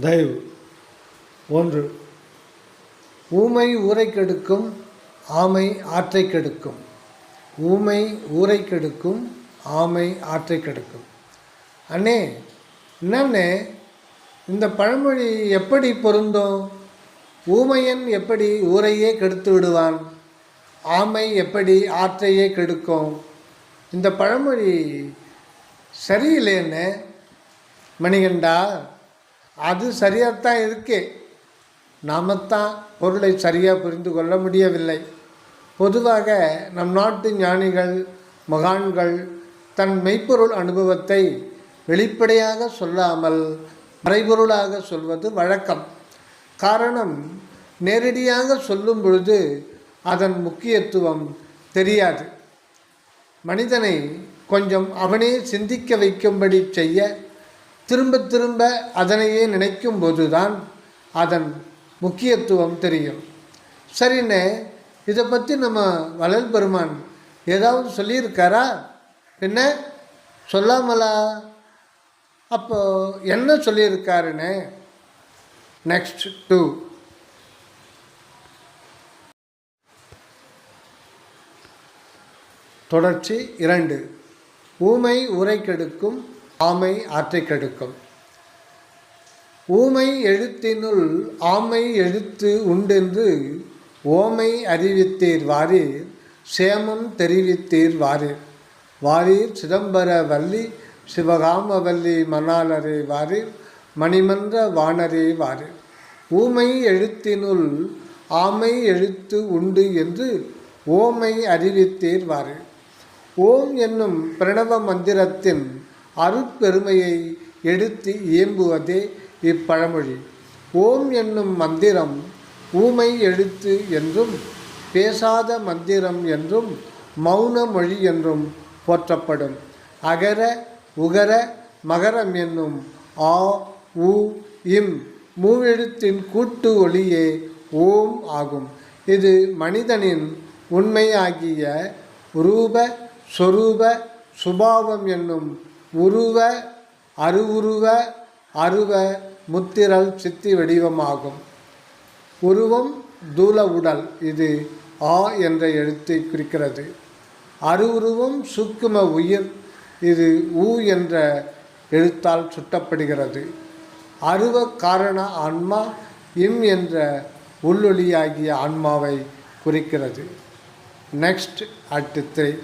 தயவு. ஒன்று ஊமை ஊரை கெடுக்கும் ஆமை ஆற்றை கெடுக்கும் ஊமை ஊரை கெடுக்கும் ஆமை ஆற்றை கெடுக்கும் அண்ணே என்னண்ணே இந்த பழமொழி எப்படி பொருந்தும்? ஊமையன் எப்படி ஊரையே கெடுத்து விடுவான்? ஆமை எப்படி ஆற்றையே கெடுக்கும்? இந்த பழமொழி சரியில்லைன்னு மணிகண்டா. அது சரியாகத்தான் இருக்கே. நாமத்தான் பொருளை சரியாக புரிந்து கொள்ள முடியவில்லை. பொதுவாக நம் நாட்டு ஞானிகள் மகான்கள் தன் மெய்ப்பொருள் அனுபவத்தை வெளிப்படையாக சொல்லாமல் மறைபொருளாக சொல்வது வழக்கம். காரணம் நேரடியாக சொல்லும் பொழுது அதன் முக்கியத்துவம் தெரியாது. மனிதனை கொஞ்சம் அவனே சிந்திக்க வைக்கும்படி செய்ய திரும்ப திரும்ப அதனையே நினைக்கும் போதுதான் அதன் முக்கியத்துவம் தெரியும். சரிண்ணே இதை பற்றி நம்ம வளல் பெருமான் ஏதாவது சொல்லியிருக்காரா? என்ன? சொல்லாமலா? அப்போ என்ன சொல்லியிருக்காருன்னு நெக்ஸ்ட் டூ தொடர்ச்சி இரண்டு. ஊமை உரை கெடுக்கும் ஆமை ஆற்றை கெடுக்கும். ஊமை எழுத்தினுள் ஆமை எழுத்து உண்டென்று ஓமை அறிவித்தீர் வாரீர் சேமம் தெரிவித்தீர் வாரீர். வாரீர் சிதம்பர வள்ளி சிவகாமவல்லி மணாலரே வாரீர் மணிமன்ற வானரே வாரீர். ஊமை எழுத்தினுள் ஆமை எழுத்து உண்டு என்று ஓமை அறிவித்தீர் வாரீர். ஓம் என்னும் பிரணவ மந்திரத்தின் அருட்பெருமையை எடுத்து இயம்புவதே இப்பழமொழி. ஓம் என்னும் மந்திரம் ஊமை எழுத்து என்றும் பேசாத மந்திரம் என்றும் மௌன மொழி என்றும் போற்றப்படும். அகர உகர மகரம் என்னும் ஆ உ இம் மூவெழுத்தின் கூட்டு ஒளியே ஓம் ஆகும். இது மனிதனின் உண்மையாகிய ரூப சொரூப சுபாவம் என்னும் உருவ அருவுருவ அருவ முத்திரல் சித்தி வடிவமாகும். உருவம் தூல உடல் இது ஆ என்ற எழுத்தை குறிக்கிறது. அருவுருவம் சுக்கும உயிர் இது ஊ என்ற எழுத்தால் சுட்டப்படுகிறது. அருவ காரண ஆன்மா இம் என்ற உள்ளொளியாகிய ஆன்மாவை குறிக்கிறது. Next at three